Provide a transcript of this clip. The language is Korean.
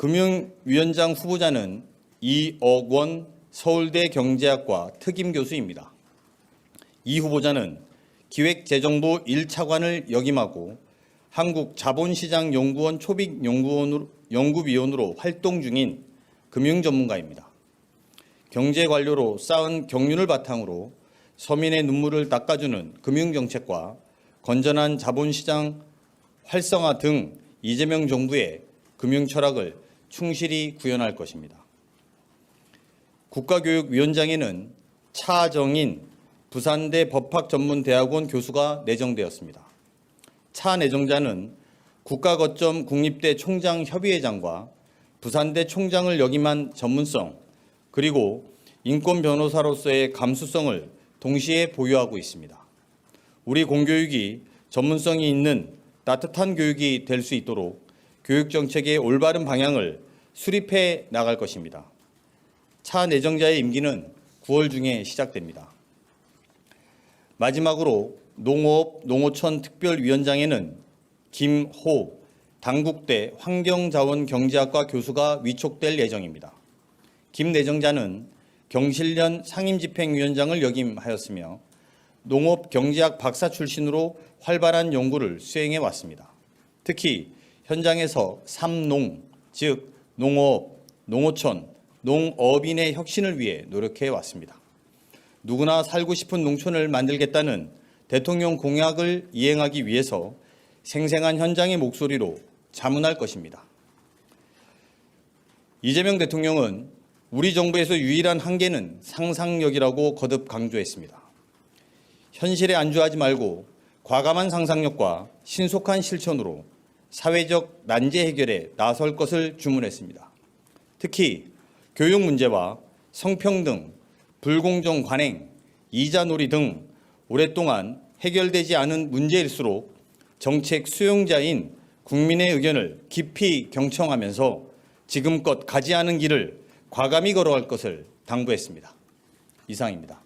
금융위원장 후보자는 이억 원 서울대 경제학과 특임 교수입니다. 이 후보자는 기획재정부 1차관을 역임하고 한국자본시장연구원 초빙연구원으로, 연구위원으로 활동 중인 금융전문가입니다. 경제 관료로 쌓은 경륜을 바탕으로 서민의 눈물을 닦아주는 금융정책과 건전한 자본시장 활성화 등 이재명 정부의 금융철학을 충실히 구현할 것입니다. 국가교육위원장에는 차정인 부산대 법학전문대학원 교수가 내정되었습니다. 차 내정자는 국가거점 국립대 총장 협의회장과 부산대 총장을 역임한 전문성 그리고 인권 변호사로서의 감수성을 동시에 보유하고 있습니다. 우리 공교육이 전문성이 있는 따뜻한 교육이 될 수 있도록 교육 정책의 올바른 방향을 수립해 나갈 것입니다. 차 내정자의 임기는 9월 중에 시작됩니다. 마지막으로 농업 농어촌 특별위원장에는 김호 당국대 환경자원경제학과 교수가 위촉될 예정입니다. 김 내정자는 경실련 상임집행위원장을 역임하였으며 농업경제학 박사 출신으로 활발한 연구를 수행해 왔습니다. 특히 현장에서 삼농, 즉 농업, 농어촌, 농업인의 혁신을 위해 노력해 왔습니다. 누구나 살고 싶은 농촌을 만들겠다는 대통령 공약을 이행하기 위해서 생생한 현장의 목소리로 자문할 것입니다. 이재명 대통령은 우리 정부에서 유일한 한계는 상상력이라고 거듭 강조했습니다. 현실에 안주하지 말고 과감한 상상력과 신속한 실천으로 사회적 난제 해결에 나설 것을 주문했습니다. 특히 교육 문제와 성평등, 불공정 관행, 이자놀이 등 오랫동안 해결되지 않은 문제일수록 정책 수용자인 국민의 의견을 깊이 경청하면서 지금껏 가지 않은 길을 과감히 걸어갈 것을 당부했습니다. 이상입니다.